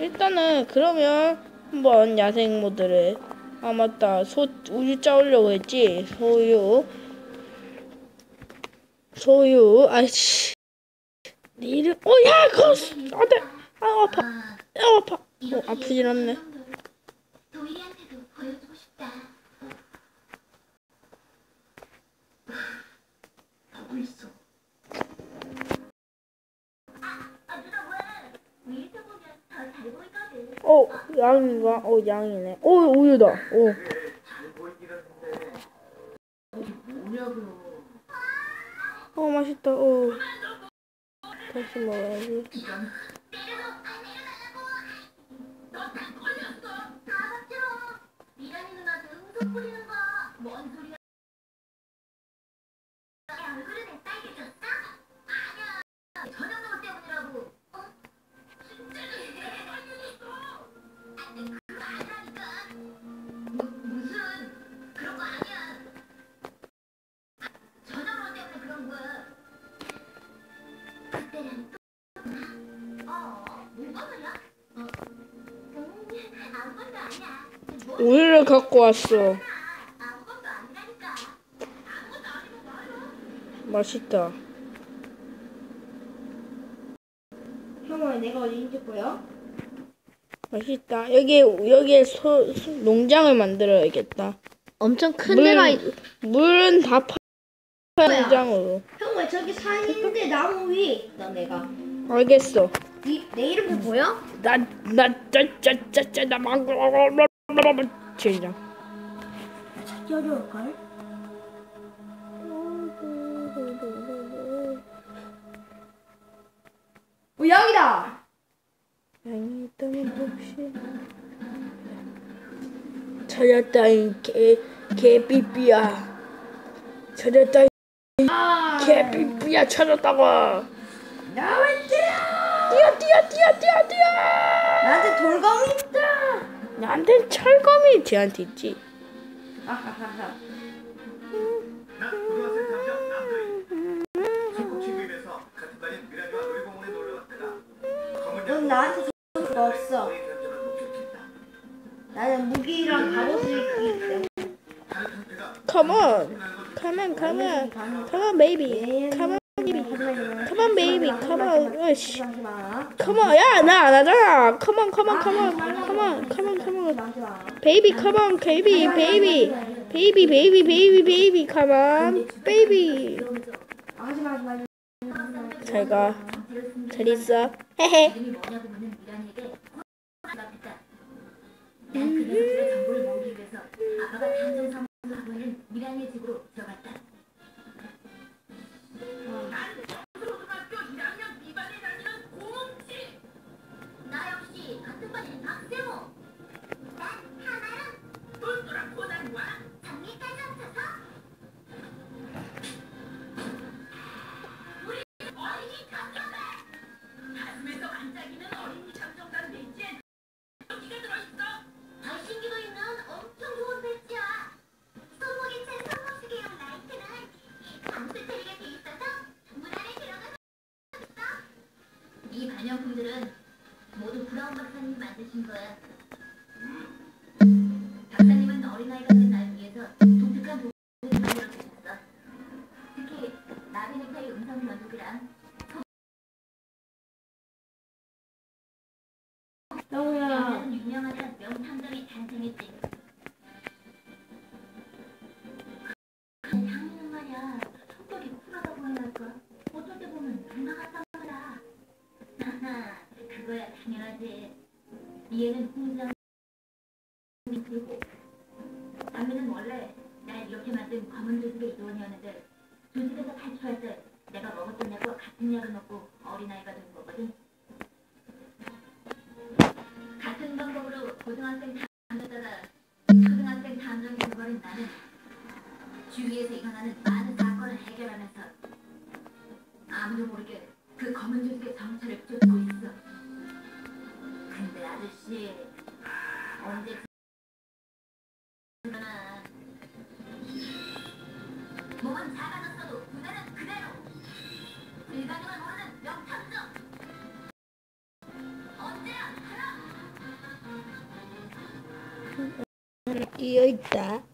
일단은 그러면 한번 야생 모드를 아 맞다 소 우유 짜오려고 했지? 소유. 소유. 아이씨. 네 이름 어야 그거 안돼. 아 아파. 아 아파. 어 아프진 않네 도일이한테도 보여주고 싶다. 하고 있어. 아 누나 왜? 위에서 보면 더 잘 보이거든. 어 양인가 어 양이네. 어 우유다. 어. 어 맛있다. 어. 다시 먹어야지. 뭔 소리 갖고 왔어. 맛있다 형아 내가 어딘지 보여? 맛있다 여기 여기에 소, 소- 농장을 만들어야겠다 엄청 큰 물- 데가 있... 물은 다 파. 농장으로 형아 저기 산인데 나무 위 있다 내가 알겠어 이, 내 이름표 보여? 나나짜짜짜짜 나 망고 젠장 찾기 어려울걸? 어 여기다! 양이 있다면 혹시 찾았다 이개 개삐삐야 찾았다 이 개삐삐야 찾았다고 나왜 뛰어! 뛰어 뛰어 뛰어 뛰어 뛰어 나한테 돌검이 있다! 나한테 철검이 쟤한테 있지 넌 나한테 없어. 나는 무기랑 갑옷을 입기 때문에. Come on. Come on come on. Come on baby. Come on baby Come on baby Come on 으씨 Come on 야 나 안 하잖아 Come on come on come on Come on come on come on Baby come on baby baby Baby baby baby baby Come on baby 하지마 잘가 잘 있어 헤헤 그 미란이의 집으로 들어갔다. 초등학교 1학년 미반에 다니는 고뭉치. 나 역시 박사님은 어린아이 같은 날 위해서 독특한 도구를 만들어 주셨어. 특히 나비넥타이 음성 면도기랑 형우야 나는 유명하던 명탐정이 탄생했지. 향이는 말이야 성격이 쿨하다 보이랄까 어떨 때 보면 누나 같단 말이야. 하하 그거야 당연하지. 얘는 홍장 그리고 남미는 원래 날 이렇게 만든 검은 조직의 요원이었는데 조직에서 탈출할 때 내가 먹었던 약과 같은 약을 먹고 어린아이가 된 거거든. 같은 방법으로 고등학생 탐정다가 초등학생 탐정이 돼버린 나는 주위에서 일어나는 많은 사건을 해결하면서 아무도 모르게 그 검은 조직의 정 끼어 있다. 엄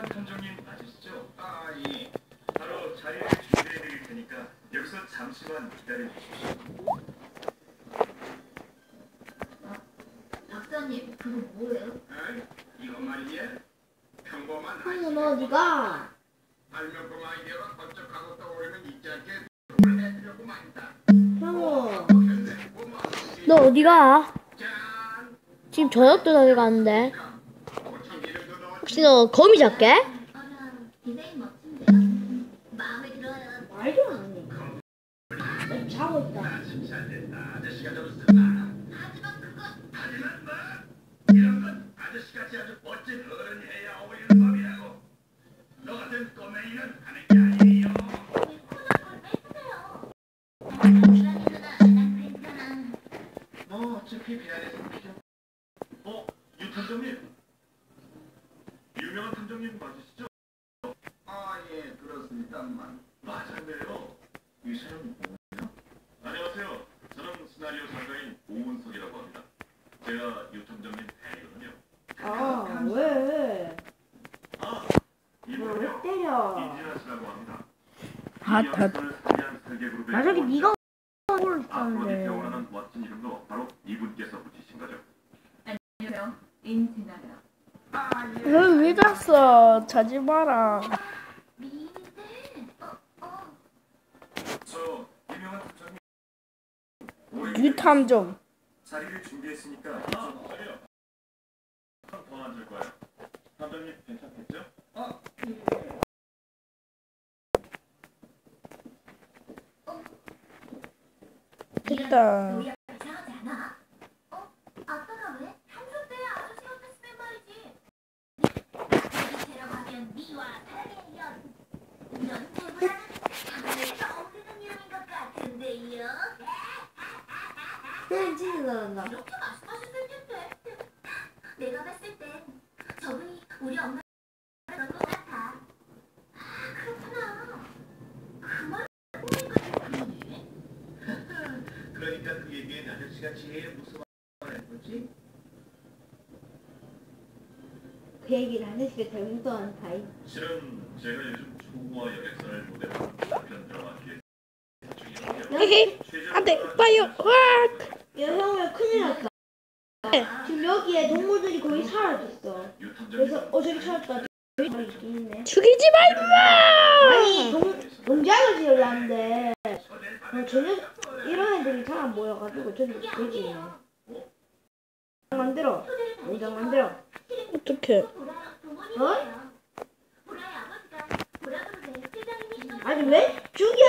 유명한 탐정님 맞으시죠? 아 예. 바로 자리를 준비해 드릴 테니까 여기서 잠시만 기다려 주십시오. 박사님, 그거 뭐예요? 이것 말이야? 평범한 형은 어디가? 발명품 아이디어가 번쩍하고 떠오르면 잊지 않게 도움을 해드려고 말이다. 형은 근데 고마워. 너 어디가? 짠! 지금 저녁도 다 돼가는데. 혹시 너 거미 잡게? 말도 안 해. 나 자고 있다. 하지만 그건 하지만 뭐 이런 건 아저씨같이 아주 멋진 어른 탐정님 맞으시죠? 아, 예, 그렇습니다만. 맞았네요. 이 사람 뭐예요? 안녕하세요. 저는 시나리오 작가인 오은석이라고 합니다. 제가 유 탐정님 팬이거든요. 아, 왜? 아, 왜 이분은요. 때려? 이진아 씨라고 합니다. 아, 이 다- 연습을 설계한 설계그룹의 나 저기 조언자. 네가 뭘 앞으로 있었는데. 태어나는 멋진 이름도 바로 이분께서 붙이신 거죠. 안녕하세요. 인진아요. 너왜 잤어? 자지 마라. 유탐정. 자리를 준비했으니까 아, 저기요. 더 앉을 거예요. 탐정님 괜찮겠죠? 어. 됐다. 우리 아빠 이상하지 않아? 어? 아빠가 왜? 평소 때 아저씨 같았으면 말이지. 여기 데려가면 미와 사랑의 연. 연애보다는 장르에서 없는 이름인 것 같은데요. 그냥 잘한다. 이렇게 말씀하셨을 텐데. 내가 봤을 땐 저분이 우리 엄마 그런 것 같아. 아, 그렇구나. 그말. 그러니까 그 얘기엔 아저씨가 제일 무서워하는 거지? 그 얘기를 아저씨가 잘못도 안 타이. 실은 제가 요즘 초고화 여객선을 모델로 단편 드라마 기획 중이거든요. 헤헤. 안 돼. 빠요. 와. 야, 형왜 큰일 났다. 네. 지금 여기에 동물들이 거의 사라졌어. 유 그래서 어 저기 찾았다. 죽이지 마 임마. 아니 동 동작을 지으려는데 어, 저녁 이런 애들이 잘 안 보여가지고 저기 되지. 만들어. 농장 만들어. 보라그룹의 회장님이시거든요. 아니 왜 죽여?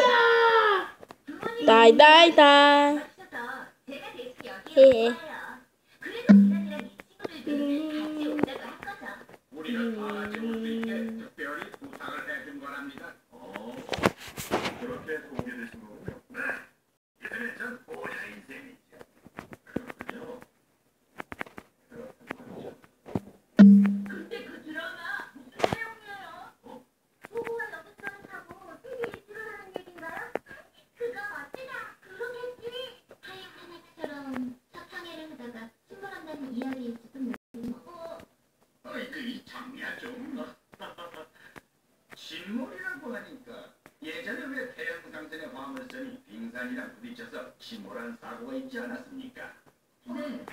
다이 다이 다이. 해준 화물선이 빙산이랑 부딪혀서 침몰한 사고가 있지 않았습니까? 네.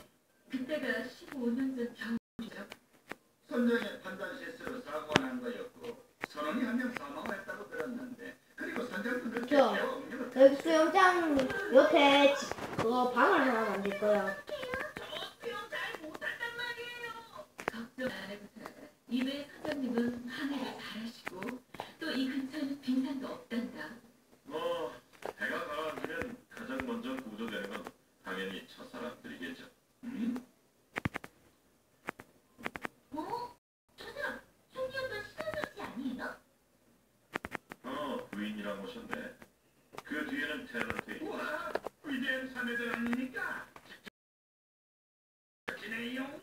그때가 15년 전 경험이죠. 선장의 판단 실수로 사고가 난 거였고 선원이 한 명 사망했다고 들었는데 그리고 선장도 늦게 여기 수영장 옆에 지- 그거 방을 하나 만들 거야. 걱정 안 해도 돼. 이외 사장님은 항해를 잘하시고 또 이 근처에는 빙산도 없단다. 뭐 배가 가라앉으면 가장 먼저 구조되는 건 당연히 첫사람들이겠죠. 음? 때문이니까. 지내요.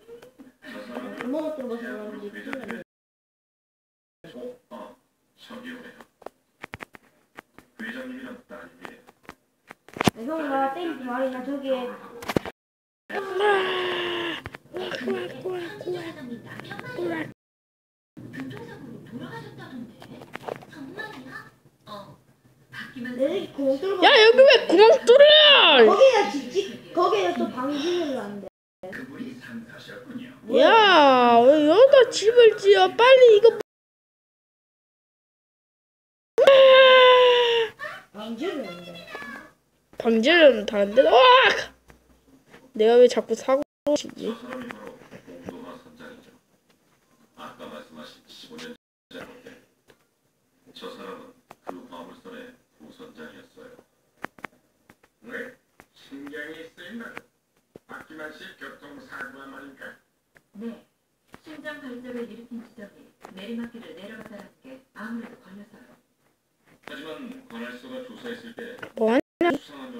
저 사람은 밥 먹었던 것을 대학으로 그런지 회장님의 큰일 소, 회장님이랑 딸이에요. 뚫고 야 여기 왜 구멍 뚫어? 거기다 직직 거기에 또 방지를 한대. 그분이 상사셨군요. 야, 왜 여기다 집을 지어? 빨리 이거. 한대. 방지는 다른데. 와! 내가 왜 자꾸 사고 치지? 저 사람이 바로 공동화 선장이죠. 아까 말씀하신 15년 전인데 저 사람은 그 화물선의 부선장이었어요. 왜? 신경이 쓰인다. 박기만 씨 교통사고가 말인가? 네, 심장 발작을 일으킨 지점이 내리막길을 내려가다는 게 아무래도 걸려서요. 뭐점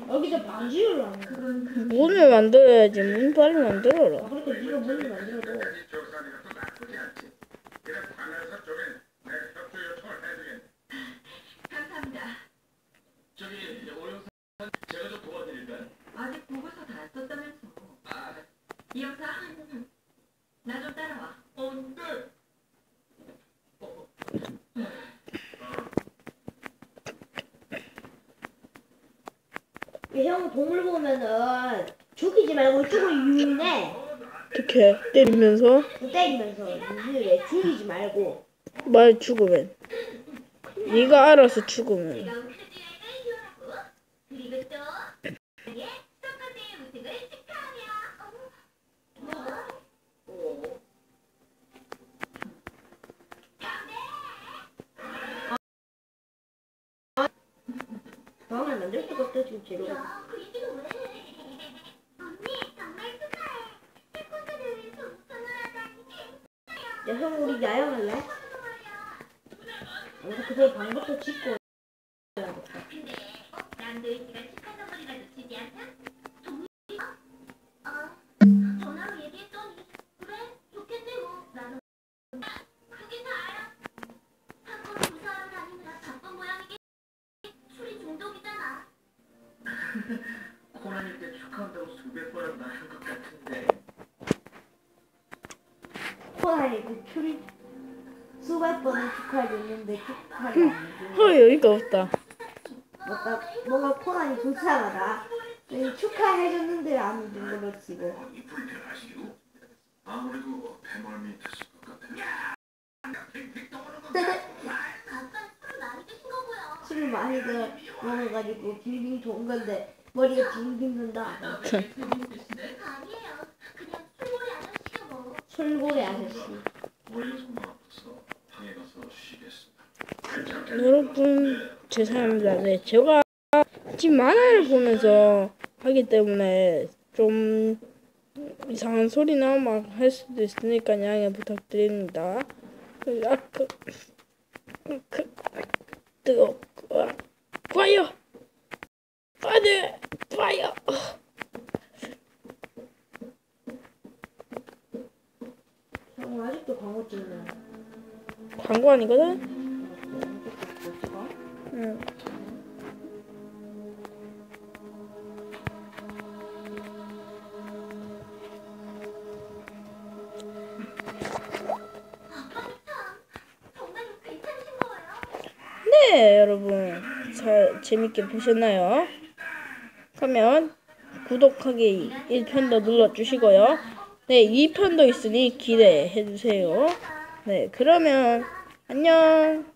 여기서 한대. 그건 그 문을 만들어야지. 문 빨리 만들어라. 아, 그러니까 네가 문을 만들어도 나쁘지 않지. 그래 관할소 쪽엔 내가 협조 요청을 해주겠네. 감사합니다. 저기 오영사 제가 좀 도와드릴까요? 아직 보고서 다 안 썼다면서. 이 형사, 나 좀 따라와. 어, 네. 이 형 동물 보면은 죽이지 말고 이쪽으로 유인해. 어떻게 때리면서 때리면서 유인해. 죽이지 말고. 말 죽으면. 네가 알아서 죽으면. 즐거운 크즈여행을 기원하고 그리고 또 예, 똑같은 우승을 축하하며 어? 뭐? 방을 만들 수가 없어 지금 재료가. 야, 그 얘기는 왜 해? 언니 정말 축하해 태권도 대 회에서 우승을 하다니. 야, 형 우리 야영할래? 여기서 그새 방부터 짓고. 축하해줬는데 축하를 안 해줘. 어 여기가 없다. 뭔가 뭔가 코난이 불쌍하다. 이 축하해줬는데 안? 아무래도 배멀미 드실 것 같아요. 술 드신 거고요 술을 많이 들 먹어가지고 빙빙 돈 건데 머리에 빙빙 돈다. 술고래 아저씨 여러분 죄송합니다. 네, 제가 지금 만화를 보면서 하기 때문에 좀 이상한 소리나 막 할 수도 있으니까 양해 부탁드립니다. 그, 아, 그, 그, 뜨거, 워 파이어, 파이어. 형 아직도 광고 찍네. 광고 아니거든? 응. 네, 여러분. 잘 재밌게 보셨나요? 그러면 구독하기 1편 더 눌러주시고요. 네, 2편도 있으니 기대해 주세요. 네, 그러면 안녕.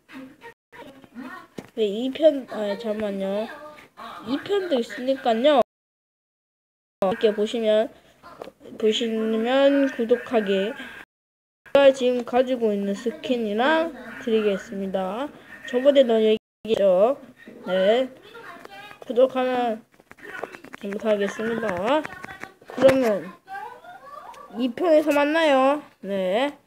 네, 2편, 아, 잠깐만요. 2편도 있으니까요. 이렇게 보시면, 보시면 구독하기. 제가 지금 가지고 있는 스킨이랑 드리겠습니다. 저번에도 얘기했죠. 네. 구독하면 감사하겠습니다. 그러면 2편에서 만나요. 네.